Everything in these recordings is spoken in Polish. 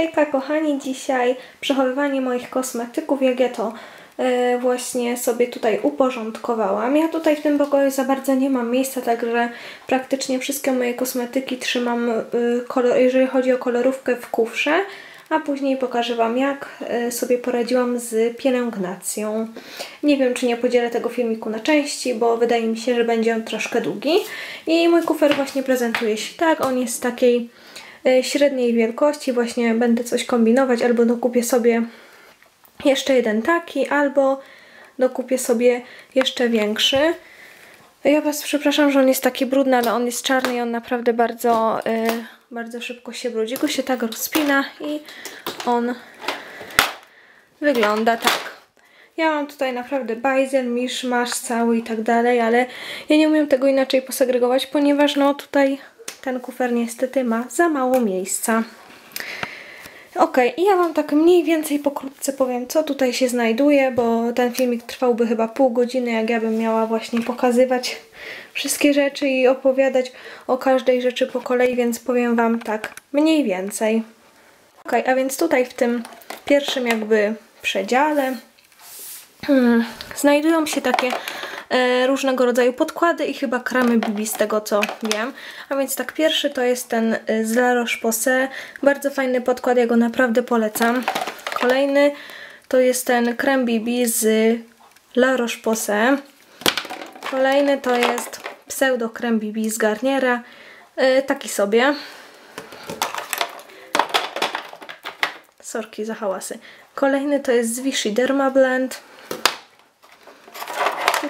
Hejka kochani, dzisiaj przechowywanie moich kosmetyków, jak ja to e, właśnie sobie tutaj uporządkowałam. Ja tutaj w tym pokoju za bardzo nie mam miejsca, także praktycznie wszystkie moje kosmetyki trzymam, e, jeżeli chodzi o kolorówkę, w kufrze. A później pokażę Wam, jak e, sobie poradziłam z pielęgnacją. Nie wiem, czy nie podzielę tego filmiku na części, bo wydaje mi się, że będzie on troszkę długi. I mój kufer właśnie prezentuje się tak. On jest takiej e, średniej wielkości. Właśnie będę coś kombinować, albo dokupię sobie jeszcze jeden taki, albo dokupię sobie jeszcze większy. Ja Was przepraszam, że on jest taki brudny, ale on jest czarny i on naprawdę bardzo, yy, bardzo szybko się brudzi. Go się tak rozpina i on wygląda tak. Ja mam tutaj naprawdę bajzel, miszmasz cały i tak dalej, ale ja nie umiem tego inaczej posegregować, ponieważ no tutaj ten kufer niestety ma za mało miejsca. Ok, i ja Wam tak mniej więcej pokrótce powiem, co tutaj się znajduje, bo ten filmik trwałby chyba pół godziny, jak ja bym miała właśnie pokazywać wszystkie rzeczy i opowiadać o każdej rzeczy po kolei, więc powiem Wam tak mniej więcej. Ok, a więc tutaj w tym pierwszym jakby przedziale hmm, znajdują się takie różnego rodzaju podkłady i chyba kremy BB z tego co wiem. A więc tak, pierwszy to jest ten e, z La Roche-Posay. Bardzo fajny podkład, ja go naprawdę polecam. Kolejny to jest ten krem BB z La Roche-Posay. Kolejny to jest pseudo krem BB z Garniera. E, taki sobie. Sorki za hałasy. Kolejny to jest z Vichy Derma Blend.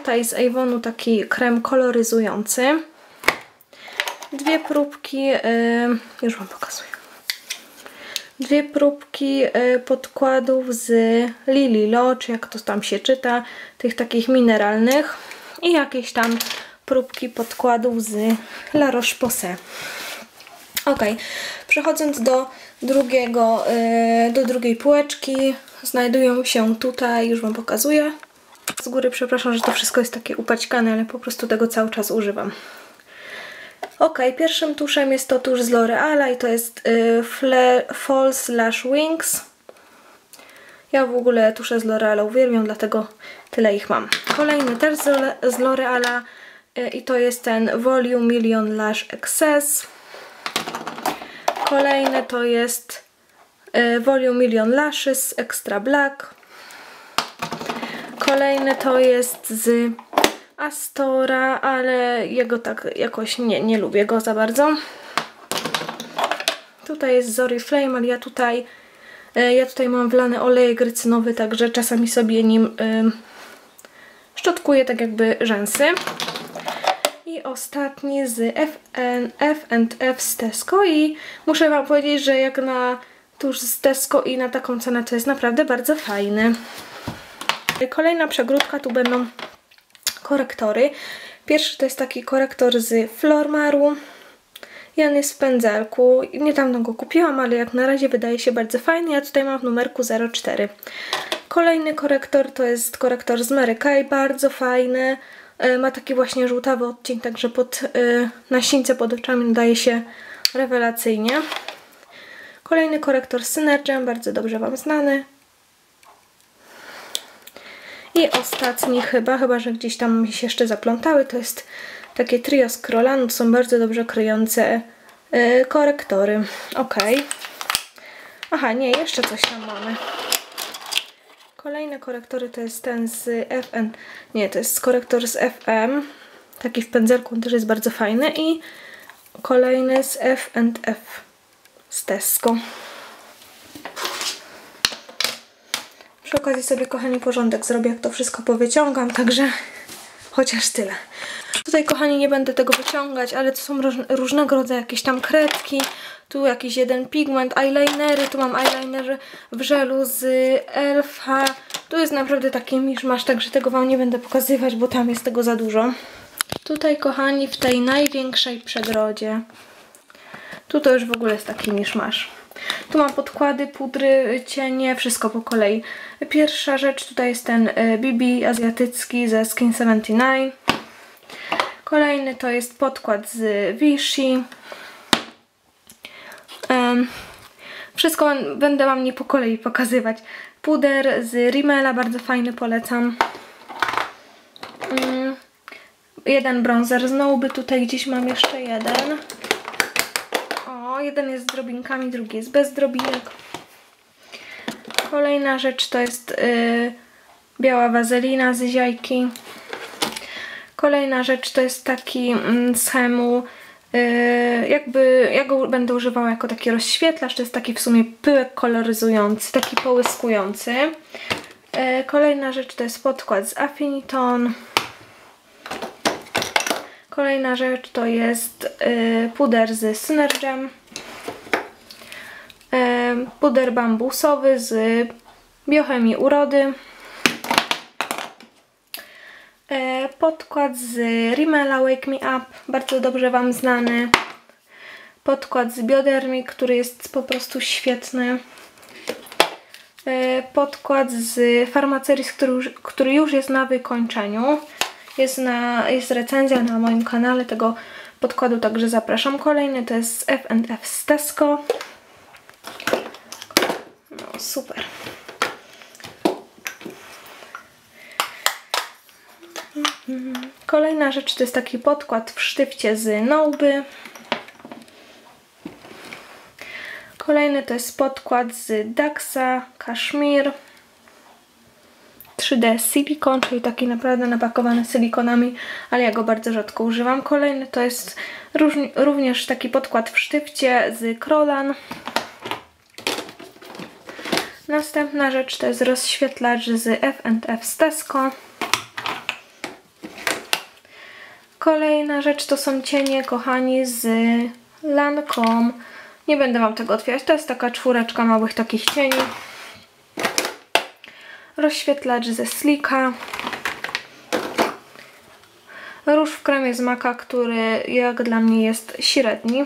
Tutaj z Avonu taki krem koloryzujący. Dwie próbki, yy, już Wam pokazuję. Dwie próbki yy, podkładów z Lily Lo, czy jak to tam się czyta, tych takich mineralnych. I jakieś tam próbki podkładów z La Roche-Posay. Ok, przechodząc do drugiego, yy, do drugiej półeczki, znajdują się tutaj, już Wam pokazuję, z góry przepraszam, że to wszystko jest takie upaćkane, ale po prostu tego cały czas używam. Ok, pierwszym tuszem jest to tusz z L'Oreala i to jest y, False Lash Wings. Ja w ogóle tusze z L'Oreala uwielbiam, dlatego tyle ich mam. Kolejny też z L'Oreala y, i to jest ten Volume Million Lash Excess. Kolejny to jest y, Volume Million Lashes Extra Black. Kolejny to jest z Astora, ale jego tak jakoś nie, nie lubię go za bardzo. Tutaj jest Zori Flame, ale ja tutaj e, ja tutaj mam wlany olej grycynowy, także czasami sobie nim y, szczotkuję tak jakby rzęsy. I ostatni z FN, F&F z Tesco i muszę Wam powiedzieć, że jak na tuż z Tesco i na taką cenę to jest naprawdę bardzo fajny. Kolejna przegródka, tu będą korektory. Pierwszy to jest taki korektor z Flormaru. I on jest w pędzelku. Niedawno go kupiłam, ale jak na razie wydaje się bardzo fajny. Ja tutaj mam w numerku 04. Kolejny korektor to jest korektor z Mary Kay, bardzo fajny. E, ma taki właśnie żółtawy odcień, także pod, e, na sińce pod oczami daje się rewelacyjnie. Kolejny korektor z Synergem, bardzo dobrze Wam znany. I ostatni chyba, chyba że gdzieś tam mi się jeszcze zaplątały, to jest takie trio z Krolanu. Są bardzo dobrze kryjące yy, korektory. Ok. Aha, nie, jeszcze coś tam mamy. Kolejne korektory to jest ten z FN. Nie, to jest korektor z FM. Taki w pędzelku, on też jest bardzo fajny. I kolejny z F&F z Tesco. Przy okazji sobie, kochani, porządek zrobię, jak to wszystko powyciągam, także chociaż tyle. Tutaj, kochani, nie będę tego wyciągać, ale to są różnego rodzaju jakieś tam kredki, tu jakiś jeden pigment, eyelinery, tu mam eyelinery w żelu z Elfa. Tu jest naprawdę taki miszmasz, także tego Wam nie będę pokazywać, bo tam jest tego za dużo. Tutaj, kochani, w tej największej przegrodzie, tu to już w ogóle jest taki miszmasz. Tu mam podkłady, pudry, cienie, wszystko po kolei. Pierwsza rzecz tutaj jest ten BB e, azjatycki ze Skin 79. Kolejny to jest podkład z Vichy. Wszystko będę Wam nie po kolei pokazywać. Puder z Rimmela, bardzo fajny, polecam. Mm, jeden bronzer z Noby, tutaj gdzieś mam jeszcze jeden. Jeden jest z drobinkami, drugi jest bez drobinek. Kolejna rzecz to jest yy, biała wazelina z ziajki. Kolejna rzecz to jest taki mm, yy, jakby ja go będę używała jako taki rozświetlacz, to jest taki w sumie pyłek koloryzujący, taki połyskujący. Yy, kolejna rzecz to jest podkład z Affiniton. Kolejna rzecz to jest yy, puder z Synergem. Puder bambusowy z biochemii urody. E, podkład z Rimmela Wake Me Up, bardzo dobrze Wam znany. Podkład z Biodermi, który jest po prostu świetny. E, podkład z Pharmaceris, który, który już jest na wykończeniu. Jest, na, jest recenzja na moim kanale tego podkładu, także zapraszam. Kolejny to jest F&F z Tesco. Super. Kolejna rzecz to jest taki podkład w sztywcie z Noby. Kolejny to jest podkład z Daxa Kashmir 3D Silicon, czyli taki naprawdę napakowany silikonami, ale ja go bardzo rzadko używam. Kolejny to jest również taki podkład w sztywcie z Krolan. Następna rzecz to jest rozświetlacz z F&F z Tesco. Kolejna rzecz to są cienie, kochani, z Lancome. Nie będę Wam tego otwierać. To jest taka czwóreczka małych takich cieni. Rozświetlacz ze Slika. Róż w kremie z maka, który jak dla mnie jest średni.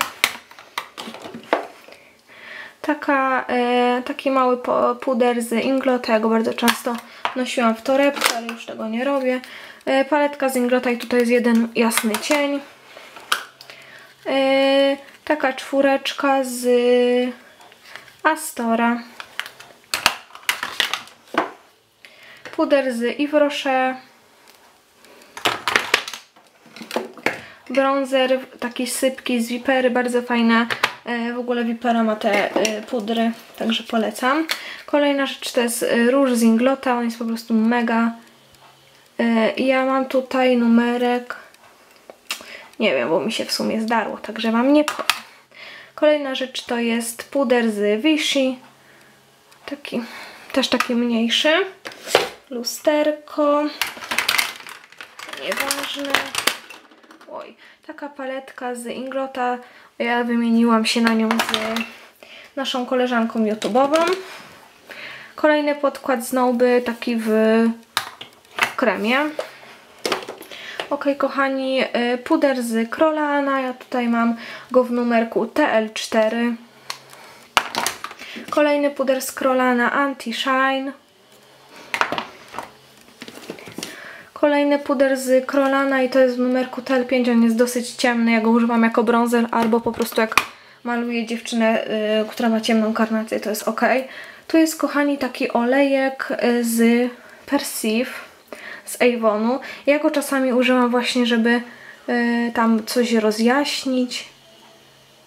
Taka, e, taki mały puder z Inglota. Ja go bardzo często nosiłam w torebce, ale już tego nie robię. E, paletka z Inglota i tutaj jest jeden jasny cień. E, taka czwóreczka z Astora. Puder z Yves Rocher. Bronzer, taki sypki z Vipery, bardzo fajne. E, w ogóle Vipera ma te pudry, także polecam. Kolejna rzecz to jest róż z Inglota, on jest po prostu mega E, ja mam tutaj numerek, nie wiem, bo mi się w sumie zdarło, także Wam nie powiem. Kolejna rzecz to jest puder z Vichy, taki, też taki mniejszy, lusterko, nieważne, oj, taka paletka z Inglota, ja wymieniłam się na nią z naszą koleżanką YouTube'ową. Kolejny podkład z taki w kremie. Ok, kochani, y, puder z Krolana. Ja tutaj mam go w numerku TL4. Kolejny puder z Krolana Anti-Shine. Kolejny puder z Krolana i to jest w numerku TL5. On jest dosyć ciemny. Ja go używam jako bronzer albo po prostu jak maluję dziewczynę, yy, która ma ciemną karnację, to jest ok. Tu jest, kochani, taki olejek y, z Perceive z Avonu. Ja go czasami używam właśnie, żeby y, tam coś rozjaśnić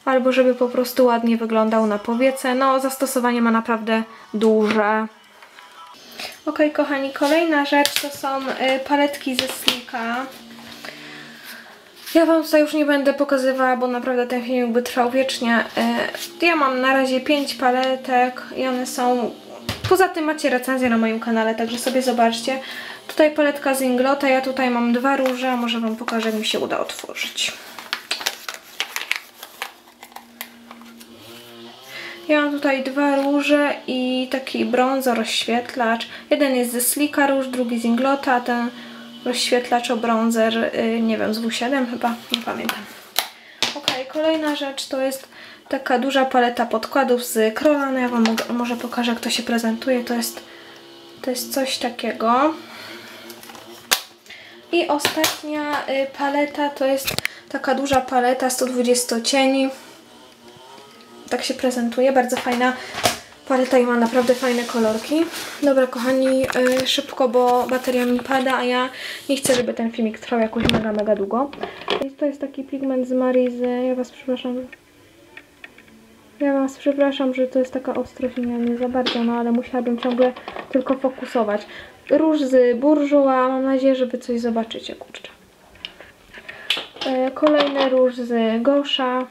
albo żeby po prostu ładnie wyglądał na powiece. No, zastosowanie ma naprawdę duże. Ok, kochani, kolejna rzecz to są y, paletki ze Slika. Ja Wam tutaj już nie będę pokazywała, bo naprawdę ten film by trwał wiecznie. Y, ja mam na razie 5 paletek i one są... Poza tym macie recenzję na moim kanale, także sobie zobaczcie. Tutaj paletka z Inglota, ja tutaj mam dwa róże, może Wam pokażę, jak mi się uda otworzyć. Ja mam tutaj dwa róże i taki brązo rozświetlacz. Jeden jest ze Slika róż, drugi z Inglota, a ten rozświetlacz o bronzer, yy, nie wiem, z W7 chyba, nie pamiętam. Ok, kolejna rzecz to jest taka duża paleta podkładów z Krolana. Ja Wam może pokażę, jak to się prezentuje. To jest, to jest coś takiego. I ostatnia y, paleta to jest taka duża paleta 120 cieni. Tak się prezentuje. Bardzo fajna paleta i ma naprawdę fajne kolorki. Dobra, kochani, yy, szybko, bo bateria mi pada, a ja nie chcę, żeby ten filmik trwał jakoś mega, mega długo. To jest taki pigment z Marizy. Ja Was przepraszam. Ja Was przepraszam, że to jest taka ostrość, nie, nie za bardzo, no ale musiałabym ciągle tylko fokusować. Róż z Bourjois, mam nadzieję, że Wy coś zobaczycie, kurczę. Yy, kolejny róż z Gosha.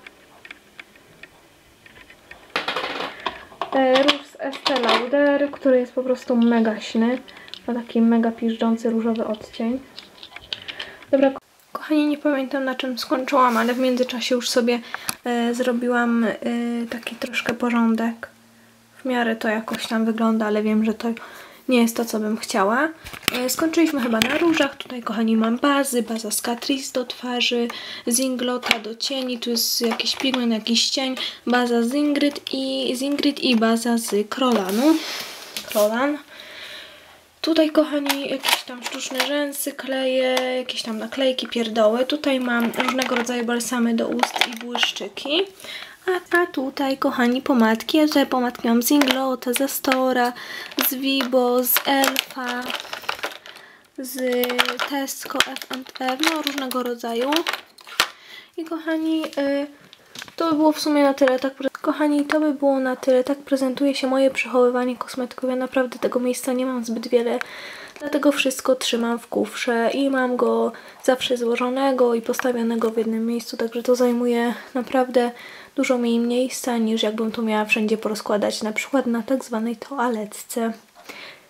Róż z Lauder, który jest po prostu mega śny. Ma taki mega piżdżący różowy odcień. Dobra, kochani, nie pamiętam na czym skończyłam, ale w międzyczasie już sobie e, zrobiłam e, taki troszkę porządek. W miarę to jakoś tam wygląda, ale wiem, że to nie jest to, co bym chciała. E, skończyliśmy chyba na różach. Tutaj, kochani, mam bazy. Baza z Catrice do twarzy, z Inglota do cieni. Tu jest jakiś pigment, jakiś cień. Baza z Ingrid i, z Ingrid i baza z Krolanu. Krolan. Tutaj, kochani, jakieś tam sztuczne rzęsy, kleje, jakieś tam naklejki, pierdoły. Tutaj mam różnego rodzaju balsamy do ust i błyszczyki. A, tutaj, kochani, pomadki. Ja tutaj pomadki mam z Inglota, z Astora, z Vibo, z Elfa, z Tesco, F&F, no różnego rodzaju. I kochani, y, to by było w sumie na tyle. Tak, kochani, to by było na tyle. Tak prezentuje się moje przechowywanie kosmetyków. Ja naprawdę tego miejsca nie mam zbyt wiele. Dlatego wszystko trzymam w kufrze i mam go zawsze złożonego i postawionego w jednym miejscu. Także to zajmuje naprawdę dużo mniej miejsca niż jakbym to miała wszędzie porozkładać, na przykład na tak zwanej toaletce.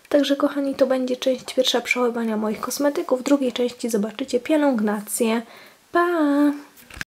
Także kochani, to będzie część pierwsza przechowywania moich kosmetyków. W drugiej części zobaczycie pielęgnację. Pa!